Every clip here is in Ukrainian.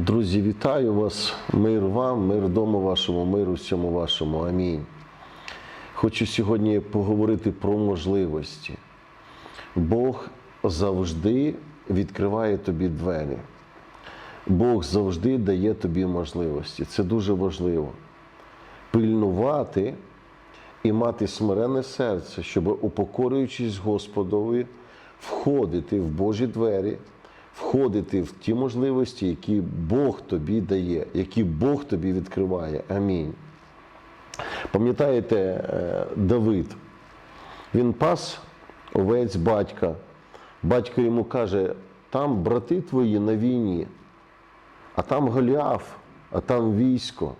Друзі, вітаю вас. Мир вам, мир дому вашому, мир усьому вашому. Амінь. Хочу сьогодні поговорити про можливості. Бог завжди відкриває тобі двері. Бог завжди дає тобі можливості. Це дуже важливо. Пильнувати і мати смирене серце, щоб, упокорюючись Господові, входити в Божі двері, входити в ті можливості, які Бог тобі дає, які Бог тобі відкриває. Амінь. Пам'ятаєте, е, Давид, він пас овець батька. Батько йому каже: там брати твої на війні, а там Голіаф, а там військо,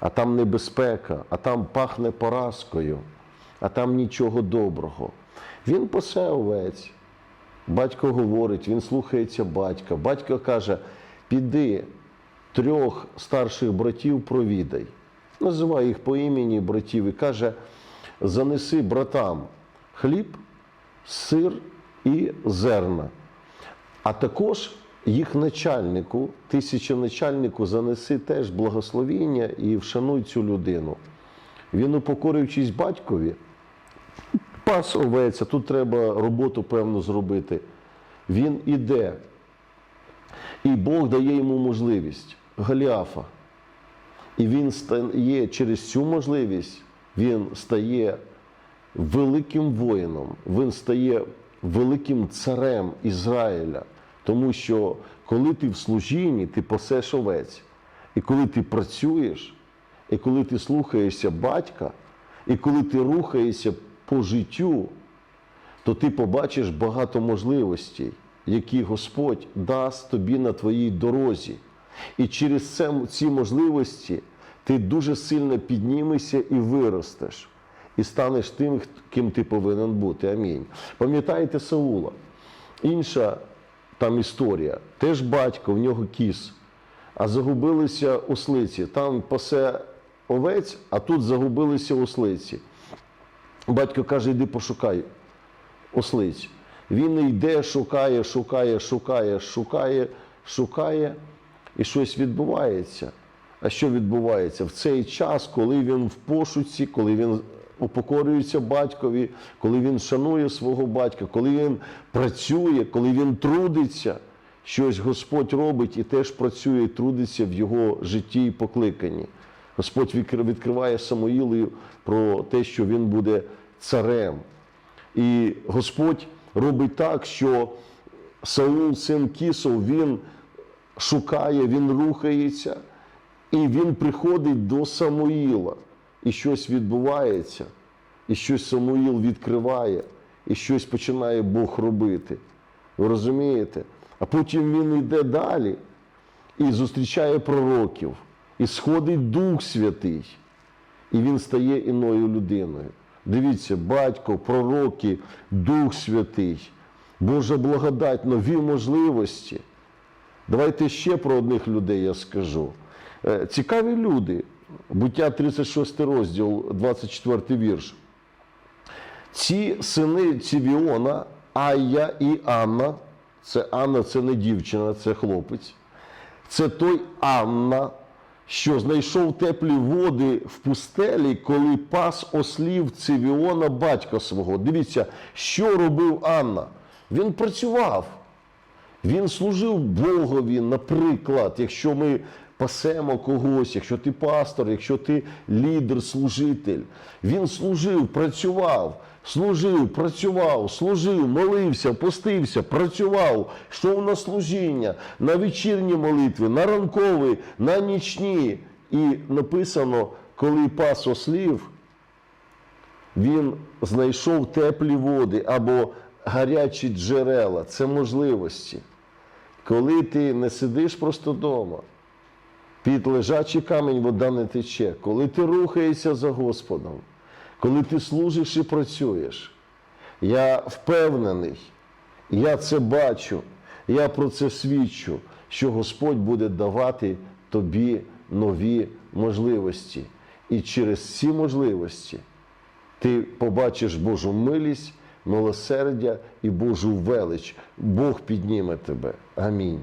а там небезпека, а там пахне поразкою, а там нічого доброго. Він пасе овець. Батько говорить, він слухається батька. Батько каже: піди трьох старших братів провідай. Називає їх по імені братів і каже: занеси братам хліб, сир і зерна. А також їх начальнику, тисячоначальнику, занеси теж благословіння і вшануй цю людину. Він, упокорюючись батькові, пас овець, а тут треба роботу певну зробити. Він іде. І Бог дає йому можливість Голіафа. І він стає через цю можливість, він стає великим воїном, він стає великим царем Ізраїля. Тому що коли ти в служінні, ти пасеш овець. І коли ти працюєш, і коли ти слухаєшся батька, і коли ти рухаєшся по життю, то ти побачиш багато можливостей, які Господь дасть тобі на твоїй дорозі. І через це, ці можливості ти дуже сильно піднімешся і виростеш, і станеш тим, ким ти повинен бути. Амінь. Пам'ятаєте Саула? Інша там історія. Теж батько, в нього кіс, а загубилися ослиці. Там пасе овець, а тут загубилися ослиці. Батько каже, йди пошукай ослиць. Він йде, шукає, шукає, шукає, шукає, шукає, і щось відбувається. А що відбувається? В цей час, коли він в пошуці, коли він упокорюється батькові, коли він шанує свого батька, коли він працює, коли він трудиться, щось Господь робить і теж працює і трудиться в його житті і покликанні. Господь відкриває Самуїлу про те, що він буде царем. І Господь робить так, що Саул, син Кісов, він шукає, він рухається, і він приходить до Самуїла. І щось відбувається, і щось Самуїл відкриває, і щось починає Бог робити. Ви розумієте? А потім він йде далі і зустрічає пророків, і сходить Дух Святий, і він стає іною людиною. Дивіться, батько, пророки, Дух Святий, Божа благодать, нові можливості. Давайте ще про одних людей я скажу. Е, Цікаві люди. Буття 36 розділ, 24 вірш. Ці сини Цівіона, Айя і Анна, це Анна, це не дівчина, це хлопець. Це той Анна, що знайшов теплі води в пустелі, коли пас ослів Цивіона батька свого. Дивіться, що робив Анна. Він працював, він служив Богові, наприклад, якщо ми пасемо когось, якщо ти пастор, якщо ти лідер, служитель. Він служив, працював, служив, працював, служив, молився, постився, працював, йшов на служіння, на вечірні молитви, на ранкові, на нічні. І написано, коли пас ослів, він знайшов теплі води або гарячі джерела. Це можливості. Коли ти не сидиш просто вдома, під лежачий камінь вода не тече, коли ти рухаєшся за Господом, коли ти служиш і працюєш, я впевнений, я це бачу, я про це свідчу, що Господь буде давати тобі нові можливості. І через ці можливості ти побачиш Божу милість, милосердя і Божу велич. Бог підніме тебе. Амінь.